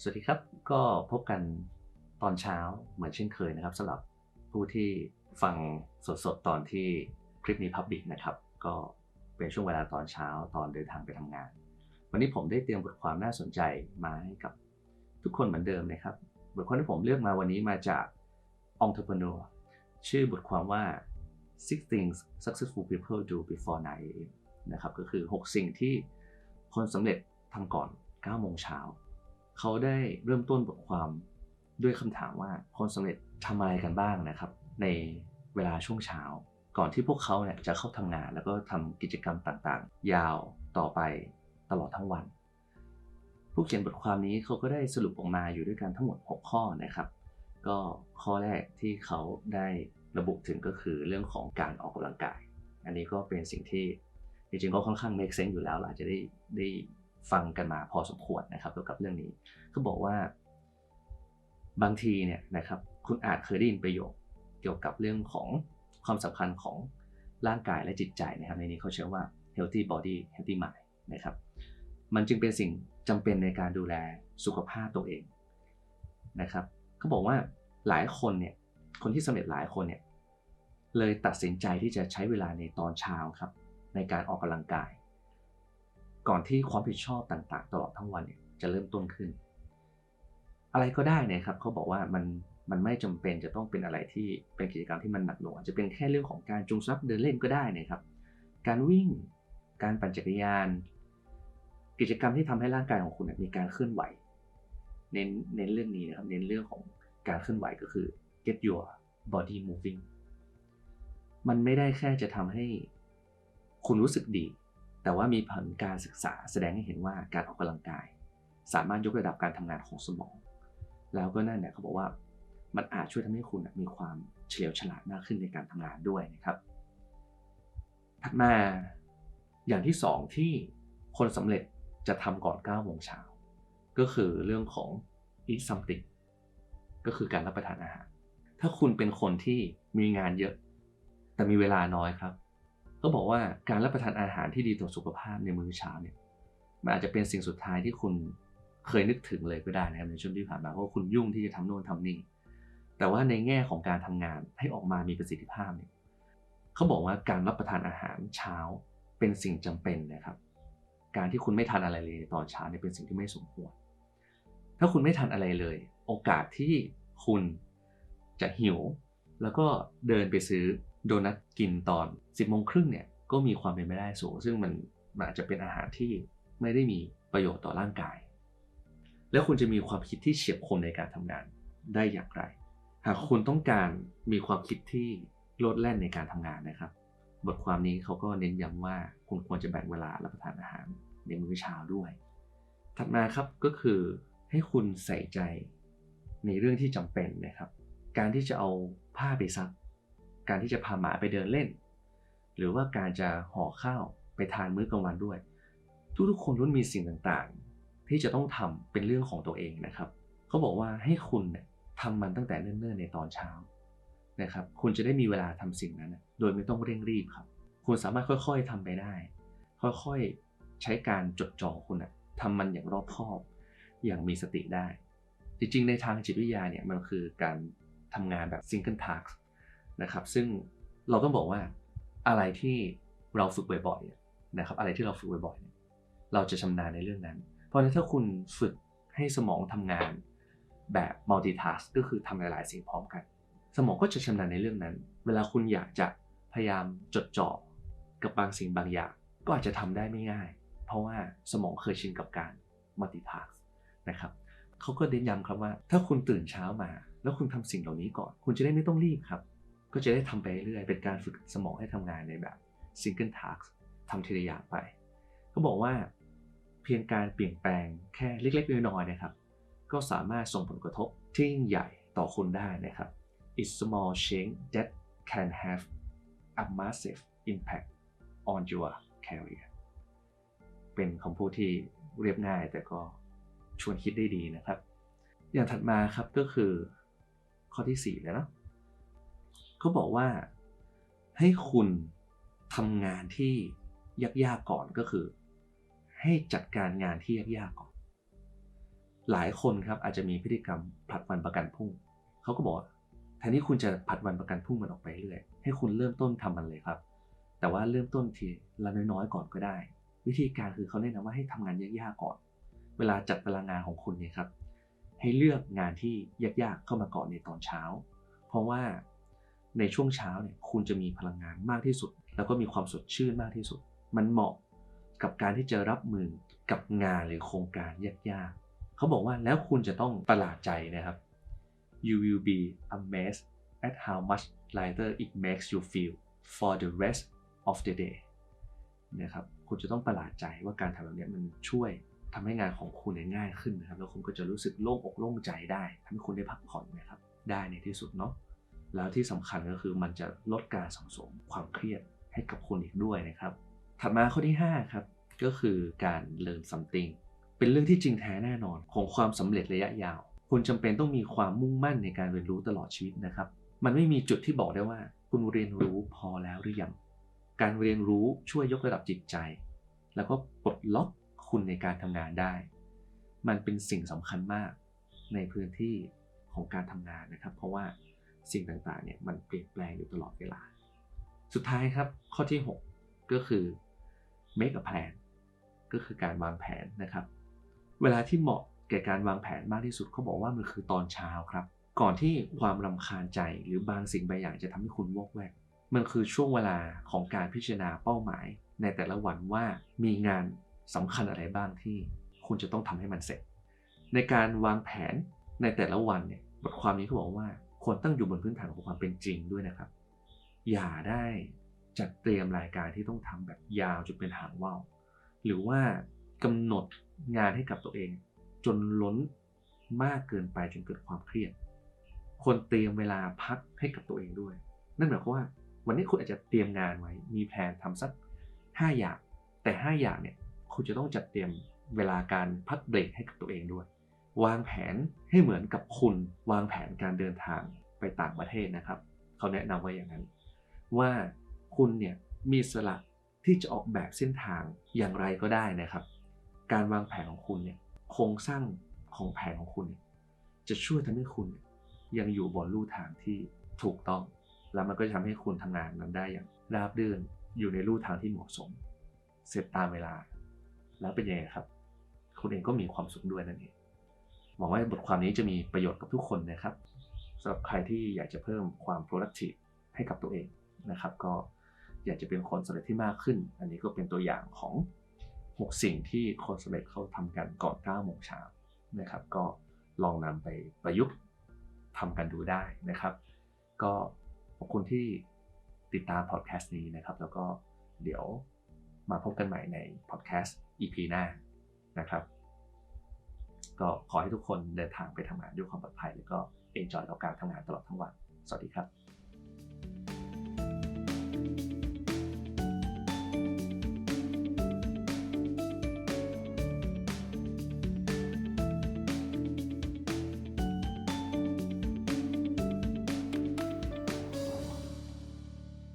สวัสดีครับ ก็พบกันตอนเช้าเหมือนเช่นเคยนะครับสำหรับผู้ที่ฟังสดๆ ตอนที่คลิปนี้พับบิกนะครับ ก็เป็นช่วงเวลาตอนเช้าตอนเดินทางไปทำงาน วันนี้ผมได้เตรียมบทความน่าสนใจมาให้กับทุกคนเหมือนเดิมนะครับ บทความที่ผมเลือกมาวันนี้มาจาก Entrepreneur ชื่อบทความว่า six things successful people do before 9 a.m. นะครับก็คือ 6 สิ่งที่คนสำเร็จทำก่อน 9 โมงเช้า เขาได้เริ่มต้นบทความด้วยคำถามว่าคนสำเร็จทำอะไรกันบ้างนะครับ ในเวลาช่วงเช้า ก่อนที่พวกเขาเนี่ยจะเข้าทำงาน แล้วก็ทำกิจกรรมต่างๆ ยาวต่อไปตลอดทั้งวัน ผู้เขียนบทความนี้เขาก็ได้สรุปออกมาอยู่ด้วยกันทั้งหมด 6 ข้อนะครับ ก็ข้อแรกที่เขาได้ระบุถึงก็คือเรื่องของการออกกำลังกาย อันนี้ก็เป็นสิ่งที่จริงๆก็ค่อนข้าง make sense อยู่แล้วเราอาจจะได้ได้ ฟังกันมาพอสมควรนะครับเกี่ยวกับเรื่องนี้เขาบอกว่า บางทีเนี่ยนะครับ คุณอาจเคยได้ยินประโยคเกี่ยวกับเรื่องของความสำคัญของร่างกายและจิตใจนะครับในนี้เขาเชื่อว่า healthy body healthy mind นะครับ มันจึงเป็นสิ่งจำเป็นในการดูแลสุขภาพตัวเองนะครับเขาบอกว่าหลายคนเนี่ยคนที่สำเร็จหลายคนเนี่ยเลยตัดสินใจที่จะใช้เวลาในตอนเช้าครับ ในการออกกำลังกาย ก่อนที่ความผิดชอบต่างๆ ตลอดทั้งวันเนี่ยจะเริ่มต้นขึ้น อะไรก็ได้นะครับเขาบอกว่ามันมันไม่จำเป็นจะต้องเป็นอะไรที่เป็นกิจกรรมที่มันหนักหน่วงจะเป็นแค่เรื่องของการจูงซับเดินเล่นก็ได้นะครับ การวิ่ง การปั่นจักรยาน กิจกรรมที่ทำให้ร่างกายของคุณมีการเคลื่อนไหว เน้นเน้นเรื่องนี้นะครับเน้นเรื่องของการเคลื่อนไหวก็คือ get your body moving มันไม่ได้แค่จะทำให้คุณรู้สึกดี แต่ว่ามีผลการศึกษาแสดงให้เห็นว่าการออกกำลังกาย สามารถยกระดับการทำงานของสมอง แล้วก็นั่นเนี่ยเขาบอกว่ามันอาจช่วยทำให้คุณมีความเฉลียวฉลาดมากขึ้นในการทำงานด้วยนะครับ ถัดมาอย่างที่สองที่คนสำเร็จจะทำก่อน9โมงเช้าก็คือเรื่องของ eat something ก็คือการรับประทานอาหาร ถ้าคุณเป็นคนที่มีงานเยอะ แต่มีเวลาน้อยครับ ก็บอกว่าการรับประทานอาหารที่ดีต่อสุขภาพในมื้อเช้าเนี่ยมันอาจจะเป็นสิ่งสุดท้ายที่คุณเคยนึกถึงเลยก็ได้นะครับในช่วงที่ผ่านมาเพราะว่าคุณยุ่งที่จะทำโน่นทำนี่แต่ว่าในแง่ของการทำงานให้ออกมามีประสิทธิภาพเนี่ยเขาบอกว่าการรับประทานอาหารเช้าเป็นสิ่งจำเป็นนะครับ การที่คุณไม่ทานอะไรเลยตอนเช้าเนี่ยเป็นสิ่งที่ไม่สมควร ถ้าคุณไม่ทานอะไรเลย โอกาสที่คุณจะหิว แล้วก็เดินไปซื้อ โดนัทกินตอน 10โมงครึ่งเนี่ยก็มีความเป็นไปได้สูง ซึ่งมันอาจจะเป็นอาหารที่ไม่ได้มีประโยชน์ต่อร่างกาย แล้วคุณจะมีความคิดที่เฉียบคมในการทำงานได้อย่างไร หากคุณต้องการมีความคิดที่โลดแล่นในการทำงานนะครับ บทความนี้เขาก็เน้นย้ำว่าคุณควรจะแบ่งเวลารับประทานอาหารในมื้อเช้าด้วย ถัดมาครับก็คือให้คุณใส่ใจในเรื่องที่จำเป็นนะครับ การที่จะเอาผ้าไปซัก การที่จะพาหมาไปเดินเล่น หรือว่าการจะห่อข้าวไปทานมื้อกลางวันด้วย ทุกๆคนล้วนมีสิ่งต่างๆ ที่จะต้องทำเป็นเรื่องของตัวเองนะครับเขาบอกว่าให้คุณเนี่ยทำมันตั้งแต่เนิ่นๆในตอนเช้านะครับ คุณจะได้มีเวลาทำสิ่งนั้น โดยไม่ต้องเร่งรีบครับ คุณสามารถค่อยๆทำไปได้ ค่อยๆใช้การจดจ่อคุณนะทำมันอย่างรอบคอบ อย่างมีสติได้ จริงๆ ในทางจิตวิทยาเนี่ยมันคือการทำงานแบบ single task นะครับ ซึ่งเราต้องบอกว่าอะไรที่เราฝึกบ่อยๆนะครับ อะไรที่เราฝึกบ่อยๆเราจะชำนาญในเรื่องนั้น เพราะฉะนั้นถ้าคุณฝึกให้สมองทำงานแบบ multitask ก็คือทำหลายๆสิ่งพร้อมกัน สมองก็จะชำนาญในเรื่องนั้น เวลาคุณอยากจะพยายามจดจ่อกับบางสิ่งบางอย่าง ก็อาจจะทำได้ไม่ง่าย เพราะว่าสมองเคยชินกับการ multitask นะครับเขาก็เน้นย้ำครับว่า ถ้าคุณตื่นเช้ามา แล้วคุณทำสิ่งเหล่านี้ก่อน คุณจะได้ไม่ต้องรีบครับ ก็จะได้ทำไปเรื่อยเป็นการฝึกสมองให้ทำงานในแบบ single task ทำทีละอย่างไปเขาบอกว่าเพียงการเปลี่ยนแปลงแค่เล็ก ๆ น้อยๆนะครับ ก็สามารถส่งผลกระทบที่ยิ่งใหญ่ต่อคุณได้นะครับ It's small change that can have a massive impact on your career เป็นคำพูดที่เรียบง่ายแต่ก็ชวนคิดได้ดีนะครับ อย่างถัดมาครับก็คือข้อที่4เลยนะ เขาบอกว่าให้คุณทำงานที่ยากๆก่อนก็คือ ให้จัดการงานที่ยากๆก่อน หลายคนครับอาจจะมีพฤติกรรมผลัดวันประกันพรุ่งเขาก็บอกว่าแทนที่คุณจะผลัดวันประกันพรุ่งมันออกไปเรื่อยให้คุณเริ่มต้นทำมันเลยครับ แต่ว่าเริ่มต้นทีละน้อยๆก่อนก็ได้ วิธีการคือเขาแนะนำว่าให้ทำงานยากๆก่อน เวลาจัดตารางงานของคุณเนี่ยครับ ให้เลือกงานที่ยากๆเข้ามาก่อนในตอนเช้า เพราะว่า ในช่วงเช้าเนี่ยคุณจะมีพลังงานมากที่สุด แล้วก็มีความสดชื่นมากที่สุด มันเหมาะกับการที่จะรับมือกับงานหรือโครงการยากๆเขาบอกว่าแล้วคุณจะต้องประหลาดใจนะครับ you will be amazed at how much lighter it makes you feel for the rest of the day นะครับคุณจะต้องประหลาดใจว่าการทำแบบนี้มันช่วยทำให้งานของคุณง่ายขึ้นนะครับ แล้วคุณก็จะรู้สึกโล่งอกโล่งใจได้ทำให้คุณได้พักผ่อนนะครับ ได้ในที่สุดเนาะ แล้วที่สำคัญก็คือมันจะลดการสังสมความเครียดให้กับคุณอีกด้วยนะครับ ถัดมาข้อที่ 5 ครับ ก็คือการ learn something เป็นเรื่องที่จริงแท้แน่นอนของความสำเร็จระยะยาว คุณจำเป็นต้องมีความมุ่งมั่นในการเรียนรู้ตลอดชีวิตนะครับ มันไม่มีจุดที่บอกได้ว่า คุณเรียนรู้พอแล้วหรือยัง การเรียนรู้ช่วยยกระดับจิตใจ แล้วก็ปลดล็อกคุณในการทำงานได้ มันเป็นสิ่งสำคัญมากในพื้นที่ของการทำงานนะครับ เพราะว่า สิ่งต่างๆเนี่ยมันเปลี่ยนแปลงอยู่ตลอดเวลา สุดท้ายครับข้อที่ 6 ก็คือ make a plan ก็คือการวางแผนนะครับ เวลาที่เหมาะแก่การวางแผนมากที่สุดเขาบอกว่ามันคือตอนเช้าครับ ก่อนที่ความรำคาญใจหรือบางสิ่งบางอย่างจะทำให้คุณวอกแวก มันคือช่วงเวลาของการพิจารณาเป้าหมาย ในแต่ละวันว่ามีงานสำคัญอะไรบ้างที่คุณจะต้องทำให้มันเสร็จ ในการวางแผนในแต่ละวันเนี่ยบทความนี้เขาบอกว่า ควรตั้งอยู่บนพื้นฐานของความเป็นจริงด้วยนะครับ อย่าได้จัดเตรียมรายการที่ต้องทำแบบยาวจนเป็นหางว่าวหรือว่ากำหนดงานให้กับตัวเอง จนล้นมากเกินไปจนเกิดความเครียดควรเตรียมเวลาพักให้กับตัวเองด้วย นั่นหมายความว่า วันนี้คุณอาจจะเตรียมงานไว้ มีแผนทำสัก 5 อย่าง แต่ 5 อย่างเนี่ยคุณจะต้องจัดเตรียมเวลาการพักเบรกให้กับตัวเองด้วย วางแผนให้เหมือนกับคุณวางแผนการเดินทางไปต่างประเทศนะครับ เขาแนะนำไว้อย่างนั้น ว่าคุณเนี่ยมีสละที่จะออกแบบเส้นทางอย่างไรก็ได้นะครับ การวางแผนของคุณเนี่ยโครงสร้างของแผนของคุณ จะช่วยทำให้คุณยยังอยู่บนลู่ทางที่ถูกต้อง แล้วมันก็จะทำให้คุณทำงานนั้นได้อย่างราบรื่นอยู่ในลู่ทางที่เหมาะสม เสร็จตามเวลา แล้วเป็นยังไงครับ คุณเองก็มีความสุขด้วยนั่นเอง หวังว่าบทความนี้จะมีประโยชน์กับทุกคนนะครับสำหรับใครที่อยากจะเพิ่มความ productive ให้กับตัวเองนะครับ ก็อยากจะเป็นคนสำเร็จที่มากขึ้น อันนี้ก็เป็นตัวอย่างของ 6 สิ่งที่คนสำเร็จเขาทำกันก่อน9โมงเช้านะครับ ก็ลองนำไปประยุกต์ทำกันดูได้นะครับ ก็ขอบคุณที่ติดตามพอดแคสต์นี้นะครับ แล้วก็เดี๋ยวมาพบกันใหม่ในพอดแคสต์ EP หน้านะครับ ก็ขอให้ทุกคนเดินทางไปทำงานด้วยความปลอดภัย แล้วก็เอนจอยกับการทำงานตลอดทั้งวัน สวัสดีครับ